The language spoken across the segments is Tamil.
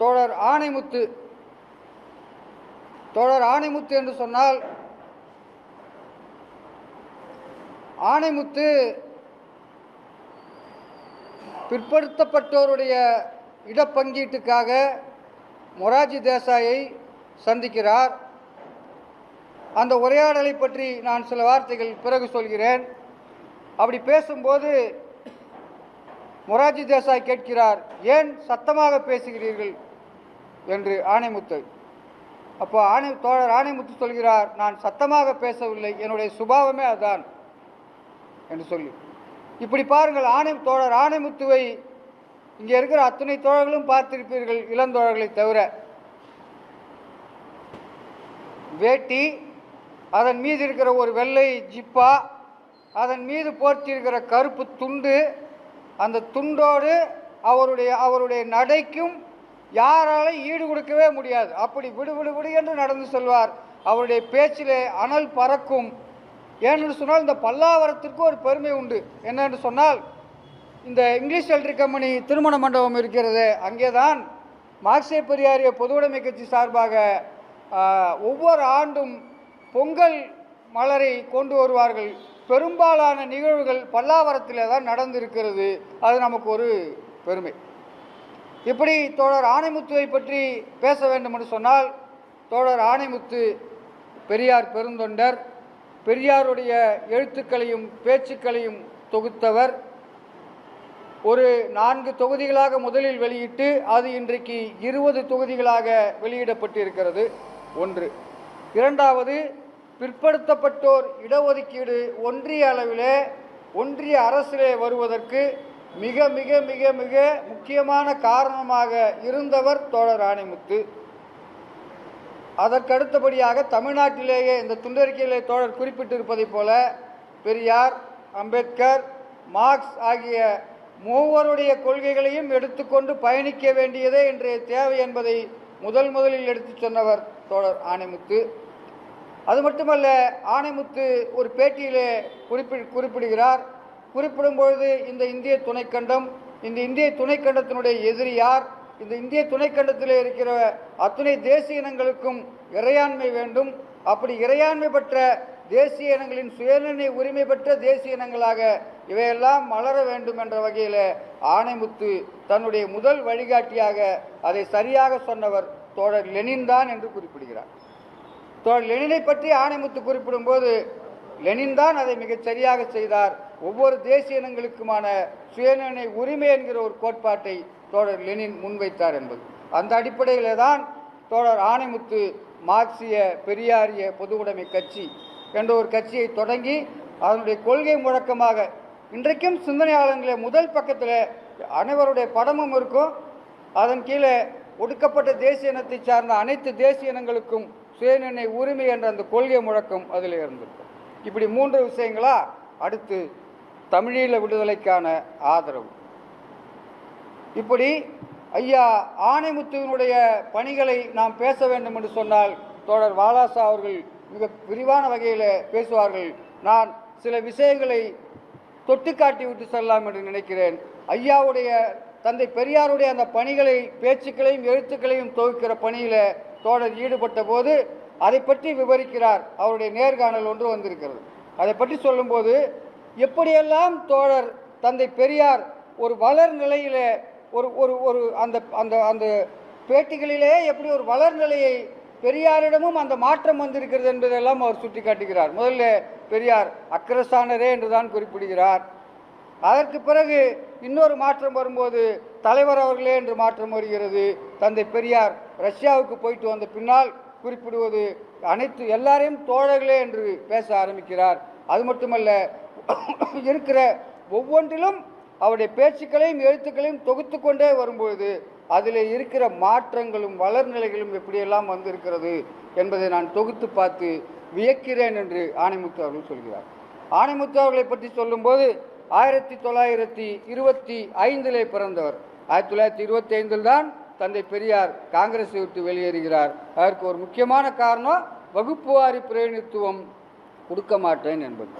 தோழர் ஆணைமுத்து தோழர் ஆணைமுத்து என்று சொன்னால் ஆணைமுத்து பிற்படுத்தப்பட்டோருடைய இடப்பங்கீட்டுக்காக மொராஜி தேசாயை சந்திக்கிறார். அந்த உரையாடலை பற்றி நான் சில வார்த்தைகள் பிறகு சொல்கிறேன். அப்படி பேசும்போது மொராஜி தேசாய் கேட்கிறார் ஏன் சத்தமாக பேசுகிறீர்கள்? என்று ஆணைமுத்து. அப்போ ஆணை தோழர் ஆணைமுத்து சொல்கிறார் நான் சத்தமாக பேசவில்லை என்னுடைய சுபாவமே அதுதான் என்று சொல்லி. இப்படி பாருங்கள் ஆணை தோழர் ஆணைமுத்துவை இங்கே இருக்கிற அத்தனை தோழர்களும் பார்த்திருப்பீர்கள் இளந்தோழர்களை தவிர. வேட்டி அதன் மீது இருக்கிற ஒரு வெள்ளை ஜிப்பா அதன் மீது போர்த்தியிருக்கிற கருப்பு துண்டு அந்த துண்டோடு அவருடைய அவருடைய நடைக்கும் யாராலும் ஈடு கொடுக்கவே முடியாது. அப்படி விடு விடு விடு என்று நடந்து செல்வார். அவருடைய பேச்சிலே அனல் பறக்கும். ஏனென்று சொன்னால் இந்த பல்லாவரத்திற்கு ஒரு பெருமை உண்டு. என்னென்று சொன்னால் இந்த இங்கிலீஷ் எல்ட்ரி கம்பெனி திருமண மண்டபம் இருக்கிறது. அங்கே தான் மார்க்சிய பெரியாரிய பொதுவுடைமை கட்சி சார்பாக ஒவ்வொரு ஆண்டும் பொங்கல் மலரை கொண்டு வருவார்கள். பெரும்பாலான நிகழ்வுகள் பல்லாவரத்தில் தான் நடந்திருக்கிறது. அது நமக்கு ஒரு பெருமை. இப்படி தோழர் ஆணைமுத்துவை பற்றி பேச வேண்டும் என்று சொன்னால் தோழர் ஆணைமுத்து பெரியார் பெருந்தொண்டர் பெரியாருடைய எழுத்துக்களையும் பேச்சுக்களையும் தொகுத்தவர். ஒரு நான்கு தொகுதிகளாக முதலில் வெளியிட்டு அது இன்றைக்கு இருபது தொகுதிகளாக வெளியிடப்பட்டிருக்கிறது. ஒன்று. இரண்டாவது பிற்படுத்தப்பட்டோர் இடஒதுக்கீடு ஒன்றிய அளவிலே ஒன்றிய அரசிலே வருவதற்கு மிக மிக மிக மிக முக்கியமான காரணமாக இருந்தவர் தோழர் ஆணைமுத்து அதற்கடுத்தபடியாக தமிழ்நாட்டிலேயே இந்த துண்டறிக்கையிலே தோழர் குறிப்பிட்டிருப்பதைப் போல பெரியார் அம்பேத்கர் மார்க்ஸ் ஆகிய மூவருடைய கொள்கைகளையும் எடுத்துக்கொண்டு பயணிக்க வேண்டியதே இன்றைய தேவை என்பதை முதல் முதலில் எடுத்துச் சொன்னவர் தோழர் ஆணைமுத்து அது மட்டுமல்ல ஆணைமுத்து ஒரு பேட்டியிலே குறிப்பி குறிப்பிடுகிறார். குறிப்பிடும் பொழுது இந்த இந்திய துணைக்கண்டம் இந்த இந்திய துணைக்கண்டத்தினுடைய எதிரி யார்? இந்த இந்திய துணைக்கண்டத்தில் இருக்கிற அத்துணை தேசிய இனங்களுக்கும் இறையாண்மை வேண்டும். அப்படி இறையாண்மை பெற்ற தேசிய இனங்களின் சுயநிர்ணய உரிமை பெற்ற தேசிய இனங்களாக இவையெல்லாம் மலர வேண்டும் என்ற வகையில் ஆணைமுத்து தன்னுடைய முதல் வழிகாட்டியாக அதை சரியாக சொன்னவர் தோழர் லெனின் தான் என்று குறிப்பிடுகிறார். தோழர் லெனினை பற்றி ஆணைமுத்து குறிப்பிடும்போது லெனின் தான் அதை மிகச் சரியாக செய்தார். ஒவ்வொரு தேசிய இனங்களுக்குமான சுயநிர்ணய உரிமை என்கிற ஒரு கோட்பாட்டை தோழர் லெனின் முன்வைத்தார் என்பது. அந்த அடிப்படையிலே தான் தோழர் ஆணைமுத்து மார்க்சிய பெரியாரிய பொதுவுடைமை கட்சி என்ற ஒரு கட்சியை தொடங்கி அதனுடைய கொள்கை முழக்கமாக இன்றைக்கும் சிந்தனையாளர்களை முதல் பக்கத்தில் அனைவருடைய படமும் இருக்கும். அதன் கீழே ஒடுக்கப்பட்ட தேசிய இனத்தை சார்ந்த அனைத்து தேசிய இனங்களுக்கும் சுயநிர்ணய உரிமை என்ற அந்த கொள்கை முழக்கம் அதில் இருந்திருக்கும். இப்படி மூன்று விஷயங்களா அடுத்து தமிழீழ விடுதலைக்கான ஆதரவு. இப்படி ஐயா ஆணைமுத்துவினுடைய பணிகளை நாம் பேச வேண்டும் என்று சொன்னால் தோழர் வாலாசா அவர்கள் மிக விரிவான வகையில் பேசுவார்கள். நான் சில விஷயங்களை தொட்டு காட்டி விட்டு செல்லலாம் என்று நினைக்கிறேன். ஐயாவுடைய தந்தை பெரியாருடைய அந்த பணிகளை பேச்சுக்களையும் எழுத்துக்களையும் தொகுக்கிற பணியில் தோழர் ஈடுபட்ட போது அதை பற்றி விவரிக்கிறார். அவருடைய நேர்காணல் ஒன்று வந்திருக்கிறது. அதை பற்றி சொல்லும்போது எப்படியெல்லாம் தோழர் தந்தை பெரியார் ஒரு வளர் நிலையிலே ஒரு ஒரு ஒரு அந்த அந்த அந்த பேட்டிகளிலே எப்படி ஒரு வளர் நிலையை பெரியாரிடமும் அந்த மாற்றம் வந்திருக்கிறது என்பதெல்லாம் அவர் சுட்டி காட்டுகிறார் முதல்ல பெரியார் அக்கரசானரே என்றுதான் குறிப்பிடுகிறார். அதற்கு பிறகு இன்னொரு மாற்றம் வரும்போது தலைவர் அவர்களே என்று மாற்றம் வருகிறது. தந்தை பெரியார் ரஷ்யாவுக்கு போயிட்டு வந்த பின்னால் குறிப்பிடுவது அனைத்து எல்லாரையும் தோழர்களே என்று பேச ஆரம்பிக்கிறார். அது மட்டுமல்ல இருக்கிற ஒவ்வொன்றிலும் அவருடைய பேச்சுக்களையும் எழுத்துக்களையும் தொகுத்து கொண்டே வரும்பொழுது அதில் இருக்கிற மாற்றங்களும் வளர்நிலைகளும் எப்படியெல்லாம் வந்திருக்கிறது என்பதை நான் தொகுத்து பார்த்து வியக்கிறேன் என்று ஆணைமுத்து அவர்கள் சொல்கிறார். ஆணைமுத்து அவர்களை பற்றி சொல்லும்போது ஆயிரத்தி தொள்ளாயிரத்தி இருபத்தி ஐந்திலே பிறந்தவர். ஆயிரத்தி தொள்ளாயிரத்தி இருபத்தி ஐந்தில் தான் தந்தை பெரியார் காங்கிரஸை விட்டு வெளியேறுகிறார். அதற்கு ஒரு முக்கியமான காரணம் வகுப்புவாரி பிரதிநிதித்துவம் கொடுக்க மாட்டேன் என்பது.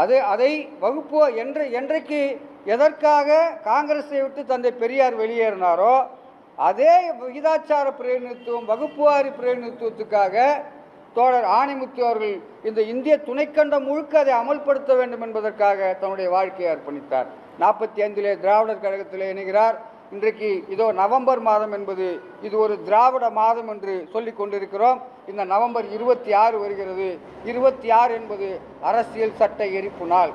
அது அதை வகுப்பு என்று என்றைக்கு எதற்காக காங்கிரஸை விட்டு தந்தை பெரியார் வெளியேறினாரோ அதே விகிதாச்சார பிரதிநிதித்துவம் வகுப்புவாரி பிரதிநிதித்துவத்துக்காக தோழர் ஆணைமுத்து அவர்கள் இந்த இந்திய துணைக்கண்டம் முழுக்க அதை அமல்படுத்த வேண்டும் என்பதற்காக தன்னுடைய வாழ்க்கையை அர்ப்பணித்தார். நாற்பத்தி ஐந்திலே திராவிடர் கழகத்தில் இணைகிறார். இன்றைக்கு இதோ நவம்பர் மாதம் என்பது இது ஒரு திராவிட மாதம் என்று சொல்லிக் கொண்டிருக்கிறோம். இந்த நவம்பர் இருபத்தி ஆறு வருகிறது. இருபத்தி ஆறு என்பது அரசியல் சட்ட எரிப்பு நாள்.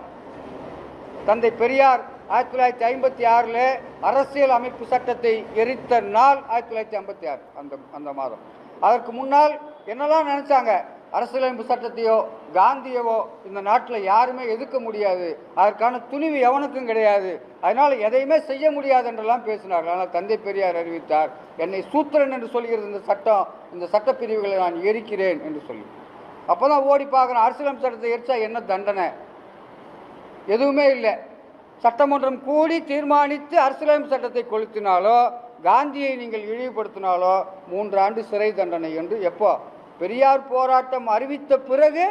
தந்தை பெரியார் ஆயிரத்தி தொள்ளாயிரத்தி ஐம்பத்தி ஆறில் அரசியல் அமைப்பு சட்டத்தை எரித்த நாள் ஆயிரத்தி தொள்ளாயிரத்தி ஐம்பத்தி ஆறு அந்த அந்த மாதம். அதற்கு முன்னால் என்னெல்லாம் நினச்சாங்க? அரசியலமைப்பு சட்டத்தையோ காந்தியவோ இந்த நாட்டில் யாருமே எதிர்க்க முடியாது. அதற்கான துணிவு எவனுக்கும் கிடையாது. அதனால் எதையுமே செய்ய முடியாது என்றெல்லாம் பேசினார்கள். ஆனால் தந்தை பெரியார் அறிவித்தார் என்னை சூத்திரன் என்று சொல்கிறது இந்த சட்டம் இந்த சட்டப்பிரிவுகளை நான் எரிக்கிறேன் என்று சொல்லி. அப்போ தான் ஓடி பார்க்குறேன் அரசியலமைப்பு சட்டத்தை எரிச்சா என்ன தண்டனை? எதுவுமே இல்லை. சட்டமன்றம் கூடி தீர்மானித்து அரசியலமைப்பு சட்டத்தை கொளுத்தினாலோ காந்தியை நீங்கள் இழிவுபடுத்தினாலோ மூன்று ஆண்டு சிறை தண்டனை என்று எப்போ? பெரியார் போராட்டம் அறிவித்த பிறகு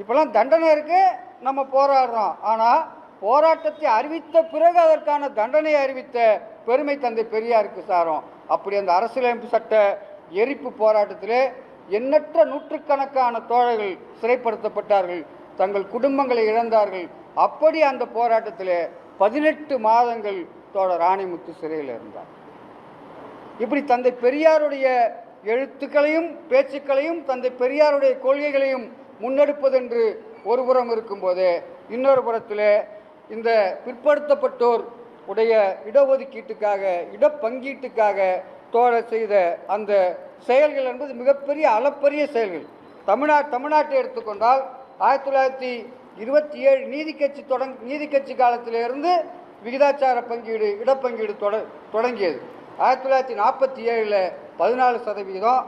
இப்போல்லாம் தண்டனை இருக்கு நம்ம போராடுறோம். ஆனால் போராட்டத்தை அறிவித்த பிறகு அதற்கான தண்டனையை அறிவித்த பெருமை தந்தை பெரியாருக்கு சாரும். அப்படி அந்த அரசியலமைப்பு சட்ட எரிப்பு போராட்டத்தில் எண்ணற்ற நூற்றுக்கணக்கான தோழர்கள் சிறைப்படுத்தப்பட்டார்கள் தங்கள் குடும்பங்களை இழந்தார்கள். அப்படி அந்த போராட்டத்தில் பதினெட்டு மாதங்கள் தோழர் ராணிமுத்து சிறையில் இருந்தார். இப்படி தந்தை பெரியாருடைய எழுத்துக்களையும் பேச்சுக்களையும் தந்தை பெரியாருடைய கொள்கைகளையும் முன்னெடுப்பதென்று ஒரு புறம் இருக்கும்போது இன்னொரு புறத்தில் இந்த பிற்படுத்தப்பட்டோர் உடைய இடஒதுக்கீட்டுக்காக இடப்பங்கீட்டுக்காக தோழ செய்த அந்த செயல்கள் என்பது மிகப்பெரிய அளப்பரிய செயல்கள். தமிழ்நா தமிழ்நாட்டை எடுத்துக்கொண்டால் ஆயிரத்தி தொள்ளாயிரத்தி இருபத்தி ஏழு நீதி கட்சி தொடங் நீதி கட்சி காலத்திலிருந்து விகிதாச்சார பங்கீடு இடப்பங்கீடு தொட தொடங்கியது. ஆயிரத்தி தொள்ளாயிரத்தி நாற்பத்தி ஏழில் பதினாலு சதவீதம்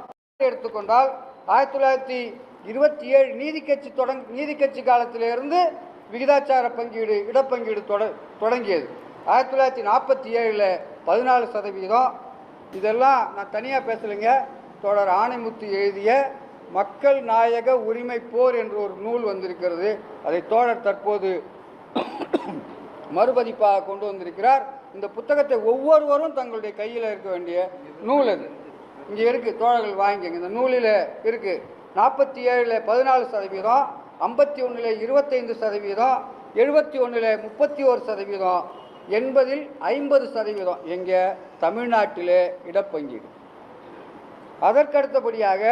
எடுத்துக்கொண்டால் ஆயிரத்தி தொள்ளாயிரத்தி இருபத்தி ஏழு நீதி கட்சி தொடங் நீதி கட்சி காலத்திலிருந்து விகிதாச்சார பங்கீடு இடப்பங்கீடு தொட தொடங்கியது. ஆயிரத்தி தொள்ளாயிரத்தி நாற்பத்தி ஏழில் பதினாலு சதவீதம் இதெல்லாம் நான் தனியாக பேசலைங்க. தொடர் ஆணைமுத்து எழுதிய மக்கள் நாயக உரிமை போர் என்ற ஒரு நூல் வந்திருக்கிறது. அதை தோழர் தற்போது மறுபதிப்பாக கொண்டு வந்திருக்கிறார். இந்த புத்தகத்தை ஒவ்வொருவரும் தங்களுடைய கையில் இருக்க வேண்டிய நூல் அது. இங்கே இருக்குது தோழர்கள் வாங்கிக்கங்க. இந்த நூலில் இருக்குது நாற்பத்தி ஏழில் பதினாலு சதவீதம் ஐம்பத்தி ஒன்றில் இருபத்தைந்து சதவீதம் எழுபத்தி ஒன்றில் முப்பத்தி ஒரு சதவீதம் எண்பதில் ஐம்பது சதவீதம் எங்கே தமிழ்நாட்டிலே இடப்பங்கீடு. அதற்கடுத்தபடியாக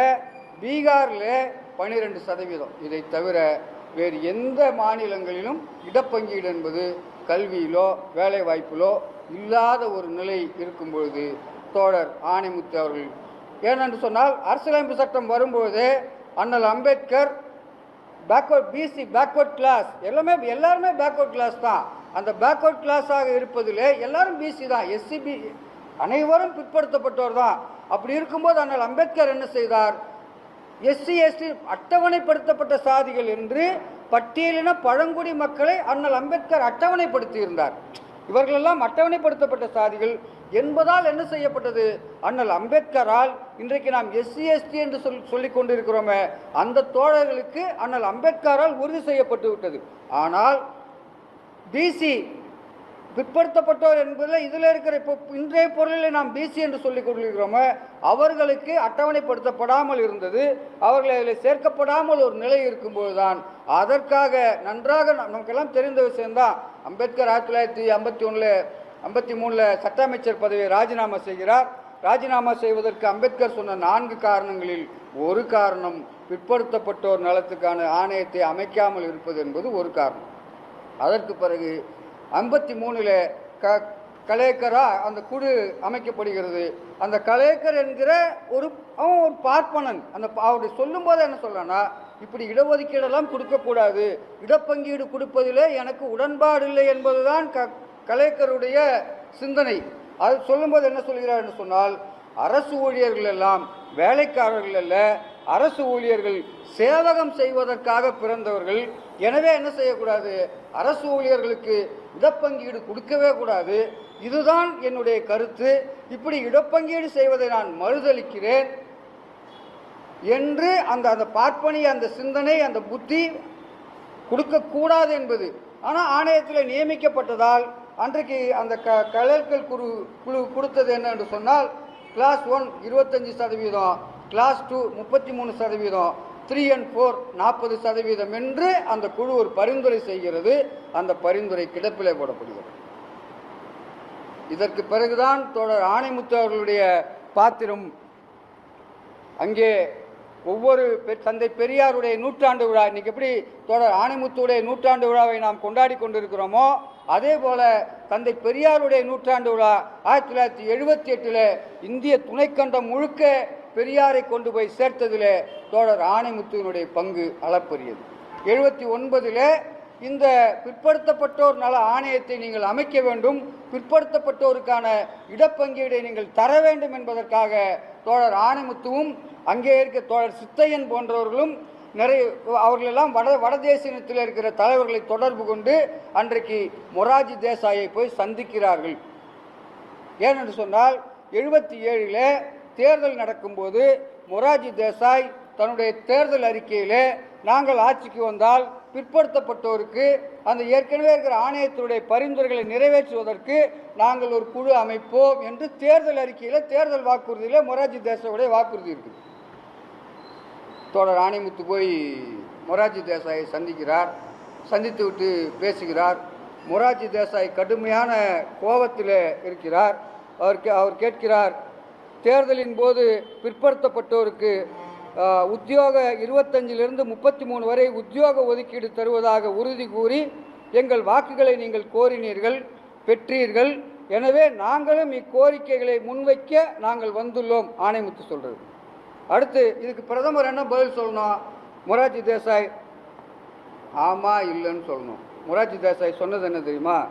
பீகாரில் பன்னிரெண்டு சதவீதம். இதை தவிர வேறு எந்த மாநிலங்களிலும் இடப்பங்கீடு என்பது கல்வியிலோ வேலைவாய்ப்பிலோ இல்லாத ஒரு நிலை இருக்கும் பொழுது தோழர் ஆணைமுத்து அவர்கள் ஏனென்று சொன்னால் அரசியலமைப்பு சட்டம் வரும்போது அண்ணல் Ambedkar backward BC backward class எல்லாமே எல்லாருமே பேக்வர்ட் கிளாஸ் தான். அந்த பேக்வர்ட் கிளாஸாக இருப்பதிலே எல்லாரும் பிசி தான். எஸ்சிபி அனைவரும் பிற்படுத்தப்பட்டோர் தான். அப்படி இருக்கும்போது அண்ணல் அம்பேத்கர் என்ன செய்தார்? எஸ்சி எஸ்டி அட்டவணைப்படுத்தப்பட்ட சாதிகள் என்று பட்டியலின பழங்குடி மக்களை அண்ணல் அம்பேத்கர் அட்டவணைப்படுத்தியிருந்தார். இவர்களெல்லாம் அட்டவணைப்படுத்தப்பட்ட சாதிகள். என்பதால் என்ன செய்யப்பட்டது? அண்ணல் அம்பேத்கரால் இன்றைக்கு நாம் எஸ்சி எஸ்டி என்று சொல் சொல்லி கொண்டிருக்கிறோமே அந்த தோழர்களுக்கு அண்ணல் அம்பேத்கரால் உறுதி செய்யப்பட்டு விட்டது. ஆனால் பிசி பிற்படுத்தப்பட்டோர் என்பதில் இதில் இருக்கிற இப்போ இன்றைய பொருளில் நாம் பிசி என்று சொல்லிக் கொண்டிருக்கிறோமோ அவர்களுக்கு அட்டவணைப்படுத்தப்படாமல் இருந்தது. அவர்களை அதில் சேர்க்கப்படாமல் ஒரு நிலை இருக்கும்போது தான் அதற்காக நன்றாக நமக்கெல்லாம் தெரிந்த விஷயம்தான். அம்பேத்கர் ஆயிரத்தி தொள்ளாயிரத்தி ஐம்பத்தி ஒன்றில் ஐம்பத்தி மூணில் சட்ட அமைச்சர் பதவியை ராஜினாமா செய்கிறார். ராஜினாமா செய்வதற்கு அம்பேத்கர் சொன்ன நான்கு காரணங்களில் ஒரு காரணம் பிற்படுத்தப்பட்டோர் நலத்துக்கான ஆணையத்தை அமைக்காமல் இருப்பது என்பது ஒரு காரணம். அதற்கு பிறகு ஐம்பத்தி மூணில் க கலேக்கரா அந்த குழு அமைக்கப்படுகிறது. அந்த கலேக்கர் என்கிற ஒரு அவன் ஒரு பார்ப்பனன். அந்த பா- அவருடைய சொல்லும்போது என்ன சொல்லனா இப்படி இடஒதுக்கீடெல்லாம் கொடுக்கக்கூடாது. இடப்பங்கீடு கொடுப்பதிலே எனக்கு உடன்பாடு இல்லை என்பதுதான் க கலைக்கருடைய சிந்தனை. அது சொல்லும்போது என்ன சொல்கிறார் என்று சொன்னால் அரசு ஊழியர்கள் எல்லாம் வேலைக்காரர்கள் அல்ல அரசு ஊழியர்கள் சேவகம் செய்வதற்காக பிறந்தவர்கள். எனவே என்ன செய்யக்கூடாது? அரசு ஊழியர்களுக்கு இடப்பங்கீடு கொடுக்கவே கூடாது. இதுதான் என்னுடைய கருத்து. இப்படி இடப்பங்கீடு செய்வதை நான் மறுதளிக்கிறேன் என்று அந்த அந்த பார்ப்பனி அந்த சிந்தனை அந்த புத்தி கொடுக்கக்கூடாது என்பது. ஆனால் ஆணையத்தில் நியமிக்கப்பட்டதால் அன்றைக்கு அந்த க கலர்கள் குழு குழு கொடுத்தது என்ன என்று சொன்னால் கிளாஸ் ஒன் இருபத்தஞ்சி சதவீதம் கிளாஸ் டூ முப்பத்தி மூணு சதவீதம் த்ரீ அண்ட் ஃபோர் நாற்பது சதவீதம் என்று அந்த குழு ஒரு பரிந்துரை செய்கிறது. அந்த பரிந்துரை கிடப்பிலே போடப்படுகிறது. இதற்கு பிறகுதான் தோழர் ஆணைமுத்து அவர்களுடைய பாத்திரம் அங்கே ஒவ்வொரு பெ- தந்தை பெரியாருடைய நூற்றாண்டு விழா இன்னைக்கு எப்படி தோழர் ஆணைமுத்துடைய நூற்றாண்டு விழாவை நாம் கொண்டாடி கொண்டிருக்கிறோமோ அதே போல தந்தை பெரியாருடைய நூற்றாண்டு விழா ஆயிரத்தி தொள்ளாயிரத்தி எழுபத்தி எட்டில் இந்திய துணைக்கண்டம் முழுக்க பெரியாரை கொண்டு போய் சேர்த்ததில் தோழர் ஆணைமுத்துவினுடைய பங்கு அளப்பரியது. எழுபத்தி ஒன்பதில் இந்த பிற்படுத்தப்பட்டோர் நல ஆணையத்தை நீங்கள் அமைக்க வேண்டும் பிற்படுத்தப்பட்டோருக்கான இடப்பங்கீடை நீங்கள் தர வேண்டும் என்பதற்காக தோழர் ஆணைமுத்துவும் அங்கே இருக்க தோழர் சித்தையன் போன்றவர்களும் நிறைய அவர்களெல்லாம் வட வடதேசத்தில் இருக்கிற தலைவர்களை தொடர்பு கொண்டு அன்றைக்கு மொராஜி தேசாயை போய் சந்திக்கிறார்கள். ஏனென்று சொன்னால் எழுபத்தி ஏழில் தேர்தல் நடக்கும்போது மொராஜி தேசாய் தன்னுடைய தேர்தல் அறிக்கையிலே நாங்கள் ஆட்சிக்கு வந்தால் பிற்படுத்தப்பட்டோருக்கு அந்த ஏற்கனவே இருக்கிற ஆணையத்தினுடைய பரிந்துரைகளை நிறைவேற்றுவதற்கு நாங்கள் ஒரு குழு அமைப்போம் என்று தேர்தல் அறிக்கையில் தேர்தல் வாக்குறுதியில் மொராஜி தேசாவுடைய வாக்குறுதி இருக்குது. தோழர் ஆணைமுத்து போய் மொராஜி தேசாயை சந்திக்கிறார். சந்தித்து விட்டு பேசுகிறார். மொராஜி தேசாய் கடுமையான கோபத்தில் இருக்கிறார். அவர் கே- அவர் கேட்கிறார் தேர்தலின் போது பிற்படுத்தப்பட்டோருக்கு உத்தியோக இருபத்தஞ்சிலிருந்து முப்பத்தி மூணு வரை உத்தியோக ஒதுக்கீடு தருவதாக உறுதி கூறி எங்கள் வாக்குகளை நீங்கள் கோரினீர்கள் பெற்றீர்கள். எனவே நாங்களும் இக்கோரிக்கைகளை முன்வைக்க நாங்கள் வந்துள்ளோம் ஆணைமுத்து சொல்கிறது அடுத்து இதுக்கு பிரதமர் என்ன பதில் சொல்லணும்? மொரார்ஜி தேசாய். ஆமாம் இல்லைன்னு சொல்லணும். மொரார்ஜி தேசாய் சொன்னது என்ன தெரியுமா?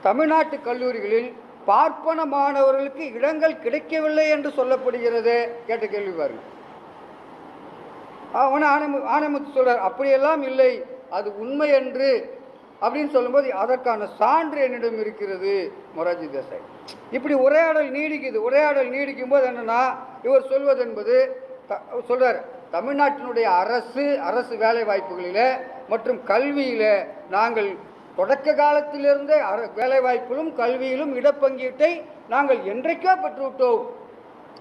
தமிழ்நாட்டு கல்லூரிகளில் பார்ப்பன மாணவர்களுக்கு இடங்கள் கிடைக்கவில்லை என்று சொல்லப்படுகிறது. கேட்ட கேள்வி பாருங்க. அவன ஆனமு ஆனமுத்து சொல்றார் அப்படியெல்லாம் இல்லை. அது உண்மை என்று. அப்படின்னு சொல்லும்போது அதற்கான சான்று என்னிடம் இருக்கிறது மொரார்ஜி தேசாய். இப்படி உரையாடல் நீடிக்குது. உரையாடல் நீடிக்கும் போது என்னன்னா இவர் சொல்வது என்பது சொல்கிறார் தமிழ்நாட்டினுடைய அரசு அரசு வேலை வாய்ப்புகளில் மற்றும் கல்வியில் நாங்கள் தொடக்க காலத்திலிருந்தே அர வேலைவாய்ப்பிலும் கல்வியிலும் இடப்பங்கீட்டை நாங்கள் என்றைக்கோ பெற்றுவிட்டோம்.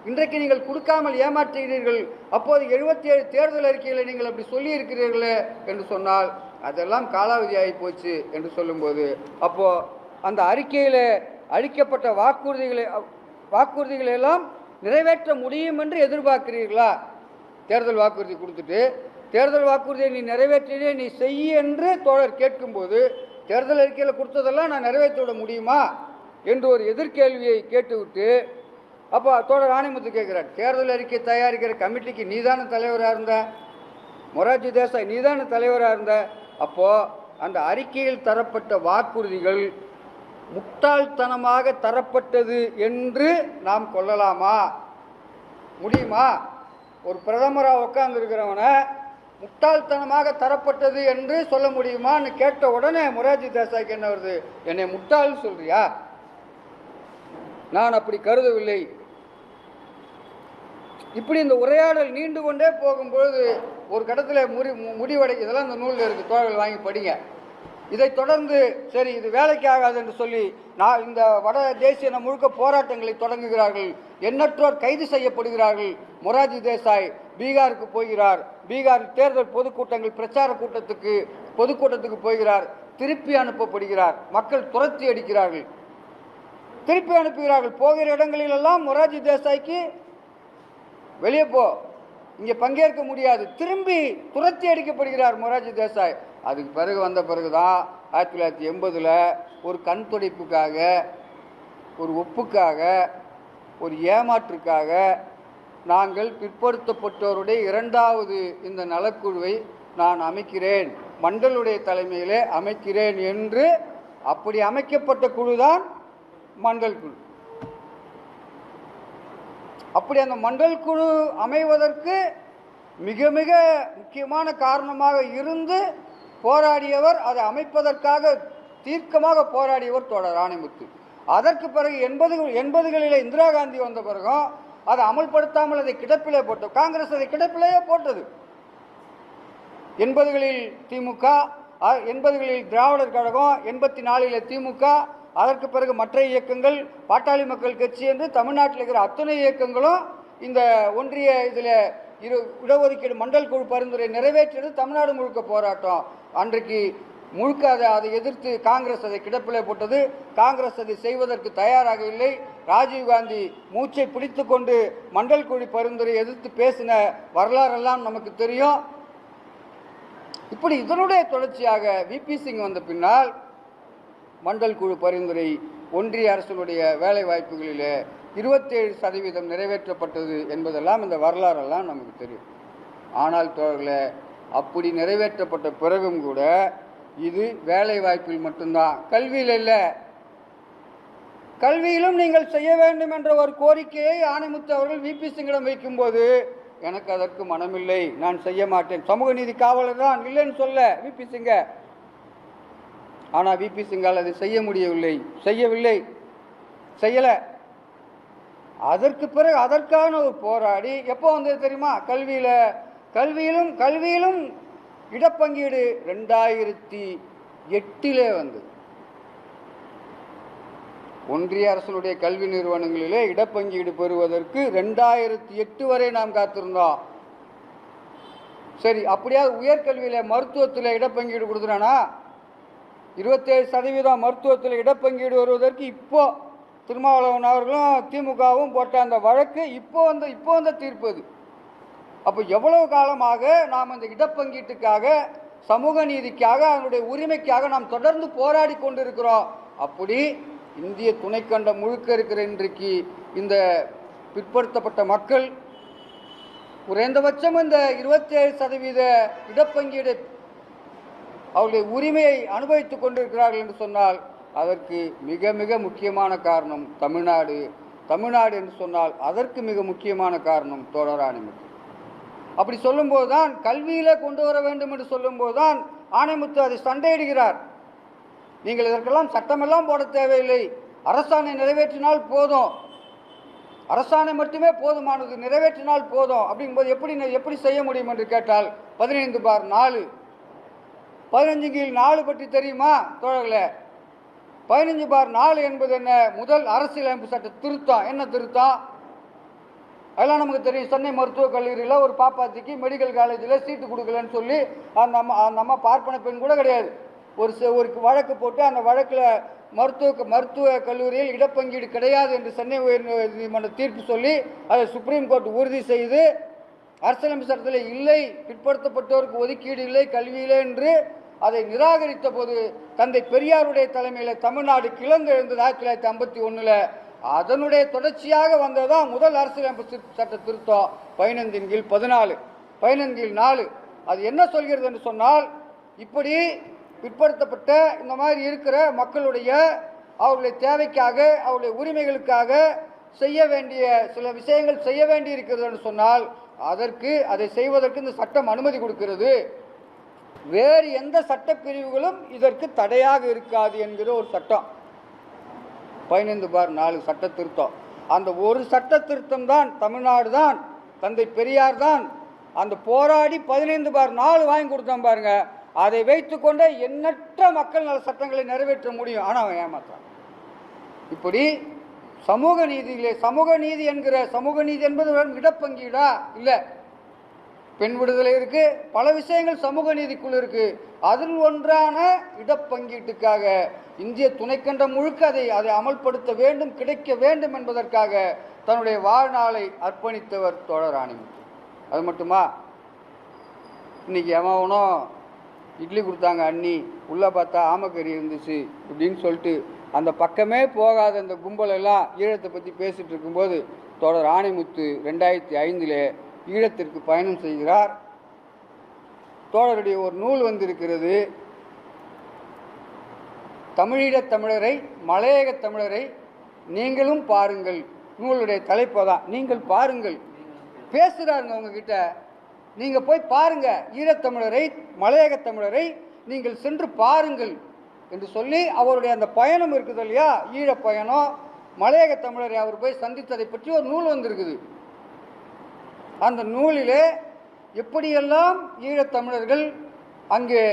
இன்றைக்கு நீங்கள் கொடுக்காமல் ஏமாற்றுகிறீர்கள். அப்போது எழுபத்தி ஏழு தேர்தல் அறிக்கையில் நீங்கள் அப்படி சொல்லி இருக்கிறீர்களே என்று சொன்னால் அதெல்லாம் காலாவதி ஆகி போச்சு என்று சொல்லும்போது அப்போது அந்த அறிக்கையில் அளிக்கப்பட்ட வாக்குறுதிகளை வாக்குறுதிகளை எல்லாம் நிறைவேற்ற முடியும் என்று எதிர்பார்க்கிறீர்களா? தேர்தல் வாக்குறுதி கொடுத்துட்டு தேர்தல் வாக்குறுதியை நீ நிறைவேற்றினே நீ செய் என்று தோழர் கேட்கும்போது தேர்தல் அறிக்கையில் கொடுத்ததெல்லாம் நான் நிறைவேற்றி விட முடியுமா? என்று ஒரு எதிர்கேள்வியை கேட்டுவிட்டு அப்போ தோழர் ஆணைமுத்து கேட்குறார் தேர்தல் அறிக்கை தயாரிக்கிற கமிட்டிக்கு நீதான தலைவராக இருந்த? மொரார்ஜி தேசாய் நீதான தலைவராக இருந்த? அப்போது அந்த அறிக்கையில் தரப்பட்ட வாக்குறுதிகள் முட்டாள்தனமாக தரப்பட்டது என்று நாம் கொள்ளலாமா? முடியுமா? ஒரு பிரதமராக உட்கார்ந்துருக்கிறவனை முட்டாள்தனமாக தரப்பட்டது என்று சொல்ல முடியுமான்னு கேட்ட உடனே முராஜி தேசாய்க்கு என்ன வருது? என்னை முட்டாள்னு சொல்றியா? நான் அப்படி கருதவில்லை. இப்படி இந்த உரையாடல் நீண்டு கொண்டே போகும்பொழுது ஒரு கடத்தில் முடி மு- முடிவடை இதெல்லாம் இந்த நூலில் இருக்குது தோழர்கள் வாங்கி படிங்க. இதைத் தொடர்ந்து சரி இது வேலைக்கு ஆகாது என்று சொல்லி நான் இந்த வட தேசிய முழுக்க போராட்டங்களை தொடங்குகிறார்கள். எண்ணற்றோர் கைது செய்யப்படுகிறார்கள். மொராஜி தேசாய் பீகாருக்கு போகிறார். பீகார் தேர்தல் பொதுக்கூட்டங்கள் பிரச்சார கூட்டத்துக்கு பொதுக்கூட்டத்துக்கு போகிறார். திருப்பி அனுப்பப்படுகிறார். மக்கள் துரத்தி அடிக்கிறார்கள். திருப்பி அனுப்புகிறார்கள். போகிற இடங்களிலெல்லாம் மொரார்ஜி தேசாய்க்கு வெளியே போ. இங்கே பங்கேற்க முடியாது. திரும்பி துரத்தி அடிக்கப்படுகிறார் மொரார்ஜி தேசாய். அதுக்கு பிறகு வந்த பிறகு தான் ஆயிரத்தி தொள்ளாயிரத்தி எண்பதில் ஒரு கண் துடைப்புக்காக ஒரு ஒப்புக்காக ஒரு ஏமாற்றுக்காக நாங்கள் பிற்படுத்தப்பட்டோருடைய இரண்டாவது இந்த நலக்குழுவை நான் அமைக்கிறேன். மண்டலுடைய தலைமையிலே அமைக்கிறேன் என்று அப்படி அமைக்கப்பட்ட குழு தான் மண்டல் குழு. அப்படி அந்த மண்டல் குழு அமைவதற்கு மிக மிக முக்கியமான காரணமாக இருந்து போராடியவர் அதை அமைப்பதற்காக தீர்க்கமாக போராடியவர் தோழர் ராணிமுத்து அதற்கு பிறகு எண்பது எண்பதுகளில் இந்திரா காந்தி வந்த பிறகும் அதை அமல்படுத்தாமல் அதை கிடப்பிலே போட்டோம் காங்கிரஸ் அதை கிடப்பிலேயே போட்டது. எண்பதுகளில் திமுக எண்பதுகளில் திராவிடர் கழகம் எண்பத்தி நாலில் திமுக அதற்கு பிறகு மற்ற இயக்கங்கள் பாட்டாளி மக்கள் கட்சி என்று தமிழ்நாட்டில் இருக்கிற அத்தனை இயக்கங்களும் இந்த ஒன்றிய இதில் இரு இடஒதுக்கீடு மண்டல் குழு பரிந்துரை நிறைவேற்றியது தமிழ்நாடு முழுக்க போராட்டம். அன்றைக்கு முழுக்க அதை அதை எதிர்த்து காங்கிரஸ் அதை கிடப்பிலே போட்டது. காங்கிரஸ் அதை செய்வதற்கு தயாராக இல்லை. ராஜீவ்காந்தி மூச்சை பிடித்து கொண்டு மண்டல் குழி பரிந்துரை எதிர்த்து பேசின வரலாறெல்லாம் நமக்கு தெரியும். இப்படி இதனுடைய தொடர்ச்சியாக விபி சிங் வந்த பின்னால் மண்டல் குழு பரிந்துரை ஒன்றிய அரசினுடைய வேலை வாய்ப்புகளிலே இருபத்தேழு சதவீதம் நிறைவேற்றப்பட்டது என்பதெல்லாம் இந்த வரலாறெல்லாம் நமக்கு தெரியும். ஆனால் தோழர்களே அப்படி நிறைவேற்றப்பட்ட பிறகும் கூட இது வேலை வாய்ப்பில் மட்டும்தான். கல்வியில் இல்லை. கல்வியிலும் நீங்கள் செய்ய வேண்டும் என்ற ஒரு கோரிக்கையை ஆணைமுத்து அவர்கள் விபி சிங்கிடம் வைக்கும்போது எனக்கு அதற்கு மனமில்லை. நான் செய்ய மாட்டேன். சமூக நீதி காவலர் தான் இல்லைன்னு சொல்ல விபி சிங்க. ஆனால் விபி சிங்கால் அதை செய்ய முடியவில்லை. செய்யவில்லை. செய்யலை. அதற்கு பிறகு அதற்கான ஒரு போராடி எப்போ வந்தது தெரியுமா? கல்வியில். கல்வியிலும் கல்வியிலும் இடப்பங்கீடு ரெண்டாயிரத்தி எட்டிலே வந்தது. ஒன்றிய அரசனுடைய கல்வி நிறுவனங்களிலே இடப்பங்கீடு பெறுவதற்கு ரெண்டாயிரத்தி எட்டு வரை நாம் காத்திருந்தோம். சரி அப்படியாவது உயர்கல்வியில் மருத்துவத்தில் இடப்பங்கீடு கொடுத்துறானா இருபத்தேழு சதவீதம் மருத்துவத்தில் இடப்பங்கீடு வருவதற்கு இப்போது திருமாவளவன் அவர்களும் திமுகவும் போட்ட அந்த வழக்கு இப்போ வந்து இப்போ வந்த தீர்ப்பு அது. அப்போ எவ்வளவு காலமாக நாம் இந்த இடப்பங்கீட்டுக்காக சமூக நீதிக்காக அதனுடைய உரிமைக்காக நாம் தொடர்ந்து போராடி கொண்டிருக்கிறோம். அப்படி இந்திய துணைக்கண்டம் முழுக்க இருக்கிற இன்றைக்கு இந்த பிற்படுத்தப்பட்ட மக்கள் குறைந்தபட்சம் இந்த இருபத்தேழு சதவீத இடப்பங்கீடு அவருடைய உரிமையை அனுபவித்துக் கொண்டிருக்கிறார்கள் என்று சொன்னால் அதற்கு மிக மிக முக்கியமான காரணம் தமிழ்நாடு. தமிழ்நாடு என்று சொன்னால் அதற்கு மிக முக்கியமான காரணம் தோழர் அப்படி சொல்லும்போது தான் கல்வியில் கொண்டு வர வேண்டும் என்று சொல்லும்போது தான் ஆணைமுத்து அதை சண்டையிடுகிறார். நீங்கள் இதற்கெல்லாம் சட்டமெல்லாம் போட தேவையில்லை. அரசாணை நிறைவேற்றினால் போதும். அரசாணை மட்டுமே போதுமானது நிறைவேற்றினால் போதும் அப்படிங்கும்போது எப்படி எப்படி செய்ய முடியும் என்று கேட்டால் பதினைந்து பார் நாலு. பதினஞ்சு கீழ் நாலு பற்றி தெரியுமா தோழர்களே? பதினஞ்சு பார் நாலு என்பது என்ன? முதல் அரசியலமைப்பு சட்ட திருத்தம் என்ன திருத்தம் அதெல்லாம் நமக்கு தெரியும். சென்னை மருத்துவக் கல்லூரியில் ஒரு பாப்பாத்திக்கு மெடிக்கல் காலேஜில் சீட்டு கொடுக்கலன்னு சொல்லி அந்த அம்மா அந்த அம்மா பார்ப்பன பெண் கூட கிடையாது. ஒரு ச- ஒரு வழக்கு போட்டு அந்த வழக்கில் மருத்துவ மருத்துவ கல்லூரியில் இடப்பங்கீடு கிடையாது என்று சென்னை உயர் நீதிமன்ற தீர்ப்பு சொல்லி அதை சுப்ரீம் கோர்ட் உறுதி செய்து அரசியலமைப்பு சட்டத்தில் இல்லை பிற்படுத்தப்பட்டோருக்கு ஒதுக்கீடு இல்லை கல்வியிலே என்று அதை நிராகரித்த போது தந்தை பெரியாருடைய தலைமையில் தமிழ்நாடு கிளர்ந்தெழுந்தது ஆயிரத்தி தொள்ளாயிரத்தி ஐம்பத்தி ஒன்றில் அதனுடைய தொடர்ச்சியாக வந்ததுதான் முதல் அரசியலமைப்பு சட்ட திருத்தம். பதினைந்தின் கீழ் பதினாலு பதினைந்து கீழ் நாலு. அது என்ன சொல்கிறது என்று சொன்னால் இப்படி பிற்படுத்தப்பட்ட இந்த மாதிரி இருக்கிற மக்களுடைய அவர்களுடைய தேவைக்காக அவருடைய உரிமைகளுக்காக செய்ய வேண்டிய சில விஷயங்கள் செய்ய வேண்டி இருக்கிறது என்று சொன்னால் அதற்கு அதை செய்வதற்கு இந்த சட்டம் அனுமதி கொடுக்கிறது. வேறு எந்த சட்டப்பிரிவுகளும் இதற்கு தடையாக இருக்காது என்கிற ஒரு சட்டம். பதினைந்து பார் நாலு சட்ட திருத்தம் அந்த ஒரு சட்ட திருத்தம் தான் தமிழ்நாடு தான் தந்தை பெரியார் தான் அந்த போராடி பதினைந்து பார் நாலு வாங்கி கொடுத்தான் பாருங்க. அதை வைத்துக்கொண்டே எண்ணற்ற மக்கள் நல சட்டங்களை நிறைவேற்ற முடியும். ஆனால் அவன் ஏமாத்தான் இப்படி சமூக நீதியிலே சமூக நீதி என்கிற சமூக நீதி என்பது இடப்பங்கீடா? இல்லை. பெண் விடுதலை இருக்கு பல விஷயங்கள் சமூக நீதிக்குள் இருக்கு. அதில் ஒன்றான இடப்பங்கீட்டுக்காக இந்திய துணைக்கண்டம் முழுக்க அதை அதை அமல்படுத்த வேண்டும் கிடைக்க வேண்டும் என்பதற்காக தன்னுடைய வாழ்நாளை அர்ப்பணித்தவர் தோழர் ஆணிமுத்து அது மட்டுமா? இன்னைக்கு எவனும் இட்லி கொடுத்தாங்க அண்ணி உள்ளே பார்த்தா ஆமக்கறி இருந்துச்சு அப்படின்னு சொல்லிட்டு அந்த பக்கமே போகாத அந்த கும்பலெல்லாம் ஈழத்தை பற்றி பேசிகிட்டு இருக்கும்போது தோழர் ஆணைமுத்து ரெண்டாயிரத்தி ஐந்தில் ஈழத்திற்கு பயணம் செய்கிறார். தோழருடைய ஒரு நூல் வந்திருக்கிறது. தமிழீழத் தமிழரை மலையகத் தமிழரை நீங்களும் பாருங்கள். நூலுடைய தலைப்பு தான் நீங்கள் பாருங்கள். பேசுகிறாருங்க உங்ககிட்ட. நீங்கள் போய் பாருங்கள் ஈழத்தமிழரை மலையகத் தமிழரை நீங்கள் சென்று பாருங்கள் என்று சொல்லி அவருடைய அந்த பயணம் இருக்குது இல்லையா? ஈழப்பயணம் மலையக தமிழரை அவர் போய் சந்தித்ததை பற்றி ஒரு நூல் வந்திருக்குது. அந்த நூலிலே எப்படியெல்லாம் ஈழத்தமிழர்கள் அங்கே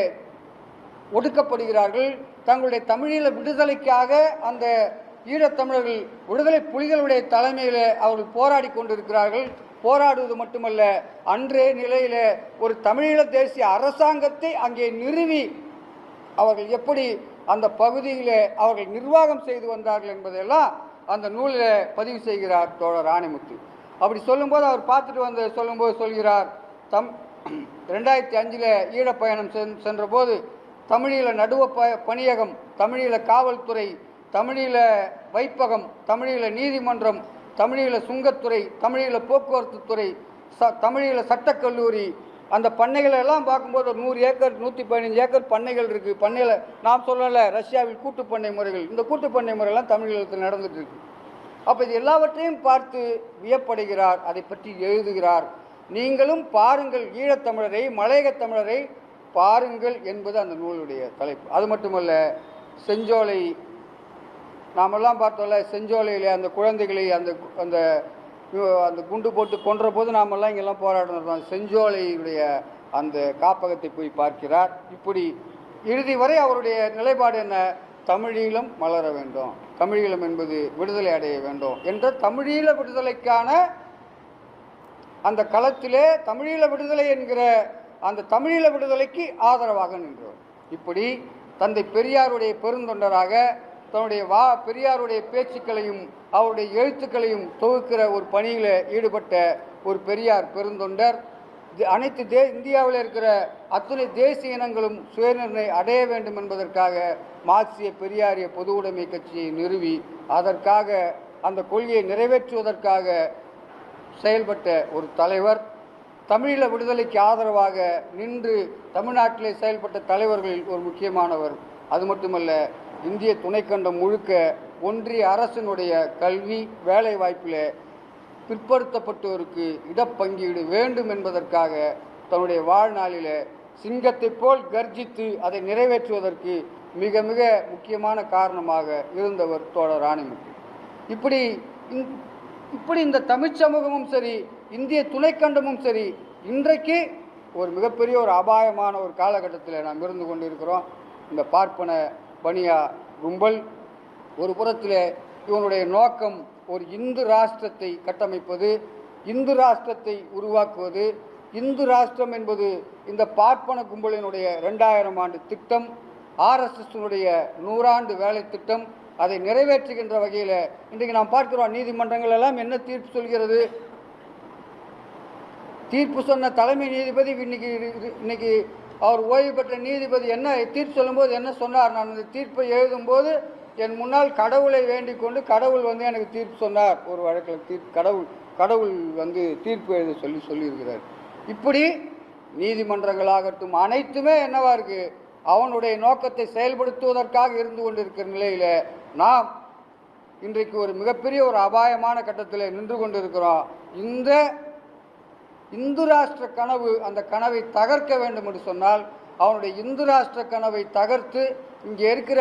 ஒடுக்கப்படுகிறார்கள் தங்களுடைய தமிழீழ விடுதலைக்காக அந்த ஈழத்தமிழர்கள் விடுதலை புலிகளுடைய தலைமையில் அவர்கள் போராடி கொண்டிருக்கிறார்கள். போராடுவது மட்டுமல்ல அன்றே நிலையில் ஒரு தமிழீழ தேசிய அரசாங்கத்தை அங்கே நிறுவி அவர்கள் எப்படி அந்த பகுதியில் அவர்கள் நிர்வாகம் செய்து வந்தார்கள் என்பதையெல்லாம் அந்த நூலில் பதிவு செய்கிறார் தோழர் ஆணைமுத்து அப்படி சொல்லும்போது அவர் பார்த்துட்டு வந்து சொல்லும்போது சொல்கிறார் தம் ரெண்டாயிரத்தி அஞ்சில் ஈழப்பயணம் சென் சென்றபோது தமிழீழ நடுவ ப பணியகம் தமிழீழ காவல்துறை தமிழீழ வைப்பகம் தமிழீழ நீதிமன்றம் தமிழீழ சுங்கத்துறை தமிழீழ போக்குவரத்து துறை ச தமிழீழ சட்டக்கல்லூரி அந்த பண்ணைகளை எல்லாம் பார்க்கும்போது ஒரு நூறு ஏக்கர் நூற்றி பதினஞ்சு ஏக்கர் பண்ணைகள் இருக்குது பண்ணையில் நாம் சொல்லலை ரஷ்யாவில் கூட்டு பண்ணை முறைகள். இந்த கூட்டு பண்ணை முறையெல்லாம் தமிழகத்தில் நடந்துகிட்டு இருக்குது அப்போ இது எல்லாவற்றையும் பார்த்து வியப்படுகிறார் அதை பற்றி எழுதுகிறார். நீங்களும் பாருங்கள் ஈழத்தமிழரை மலையகத் தமிழரை பாருங்கள் என்பது அந்த நூலுடைய தலைப்பு. அது மட்டுமல்ல செஞ்சோலை நாமெல்லாம் பார்த்தோம்ல செஞ்சோலையில் அந்த குழந்தைகளை அந்த அந்த அந்த குண்டு போட்டு கொன்ற போது நாமெல்லாம் இங்கெல்லாம் போராடினோம். செஞ்சோலையுடைய அந்த காப்பகத்தை போய் பார்க்கிறார். இப்படி இறுதி வரை அவருடைய நிலைப்பாடு என்ன? தமிழீழம் மலர வேண்டும். தமிழீழம் என்பது விடுதலை அடைய வேண்டும் என்ற தமிழீழ விடுதலைக்கான அந்த களத்திலே தமிழீழ விடுதலை என்கிற அந்த தமிழீழ விடுதலைக்கு ஆதரவாக நின்றோம். இப்படி தந்தை பெரியாருடைய பெருந்தொண்டராக தன்னுடைய வா பெரியாருடைய பேச்சுக்களையும் அவருடைய எழுத்துக்களையும் தொகுக்கிற ஒரு பணியில் ஈடுபட்ட ஒரு பெரியார் பெருந்தொண்டர். அனைத்து தே இந்தியாவில் இருக்கிற அத்தனை தேசிய இனங்களும் சுயநிர்ணய அடைய வேண்டும் என்பதற்காக மார்க்சிய பெரியாரிய பொது உடைமை கட்சியை நிறுவி அதற்காக அந்த கொள்கையை நிறைவேற்றுவதற்காக செயல்பட்ட ஒரு தலைவர் தமிழீழ விடுதலைக்கு ஆதரவாக நின்று தமிழ்நாட்டிலே செயல்பட்ட தலைவர்களில் ஒரு முக்கியமானவர். அது மட்டுமல்ல இந்திய துணைக்கண்டம் முழுக்க ஒன்றிய அரசினுடைய கல்வி வேலை வாய்ப்பில் பிற்படுத்தப்பட்டோருக்கு இடப்பங்கீடு வேண்டும் என்பதற்காக தன்னுடைய வாழ்நாளில் சிங்கத்தைப் போல் கர்ஜித்து அதை நிறைவேற்றுவதற்கு மிக மிக முக்கியமான காரணமாக இருந்தவர் தோழர் ராணிமுத்து. இப்படி இப்படி இந்த தமிழ் சமூகமும் சரி இந்திய துணைக்கண்டமும் சரி இன்றைக்கு ஒரு மிகப்பெரிய ஒரு அபாயமான ஒரு காலகட்டத்தில் நாம் இருந்து கொண்டிருக்கிறோம். இந்த பார்ப்பன பனியா கும்பல் ஒரு புறத்தில் இவனுடைய நோக்கம் ஒரு இந்து ராஷ்டிரத்தை கட்டமைப்பது இந்து ராஷ்டிரத்தை உருவாக்குவது இந்து ராஷ்டிரம் என்பது இந்த பார்ப்பன கும்பலினுடைய ரெண்டாயிரம் ஆண்டு திட்டம் ஆர்எஸ்எஸ்னுடைய நூறாண்டு வேலை திட்டம் அதை நிறைவேற்றுகின்ற வகையில் இன்றைக்கு நாம் பார்க்கிறோம். நீதிமன்றங்கள் எல்லாம் என்ன தீர்ப்பு சொல்கிறது? தீர்ப்பு சொன்ன தலைமை நீதிபதி இன்னைக்கு இன்னைக்கு அவர் ஓய்வு பெற்ற நீதிபதி என்ன தீர்ப்பு சொல்லும்போது என்ன சொன்னார்? நான் அந்த தீர்ப்பை எழுதும்போது என் முன்னால் கடவுளை வேண்டிக் கொண்டு கடவுள் வந்து எனக்கு தீர்ப்பு சொன்னார். ஒரு வழக்கில் தீர்ப்பு கடவுள் கடவுள் வந்து தீர்ப்பு எழுத சொல்லி சொல்லியிருக்கிறார். இப்படி நீதிமன்றங்களாகட்டும் அனைத்துமே என்னவா இருக்குது அவனுடைய நோக்கத்தை செயல்படுத்துவதற்காக இருந்து கொண்டிருக்கிற நிலையில் நாம் இன்றைக்கு ஒரு மிகப்பெரிய ஒரு அபாயமான கட்டத்தில் நின்று கொண்டிருக்கிறோம். இந்த இந்து ராஷ்டிர கனவு அந்த கனவை தகர்க்க வேண்டும் என்று சொன்னால் அவனுடைய இந்து ராஷ்டிர கனவை தகர்த்து இங்கே இருக்கிற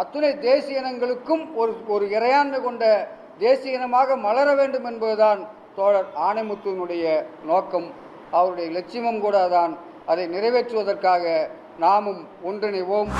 அத்துணை தேசிய இனங்களுக்கும் ஒரு ஒரு இறையாண்மை கொண்ட தேசிய இனமாக மலர வேண்டும் என்பதுதான் தோழர் ஆணைமுத்துவனுடைய நோக்கம். அவருடைய லட்சியமும் கூட தான் அதை நிறைவேற்றுவதற்காக நாமும் ஒன்றிணைவோம்.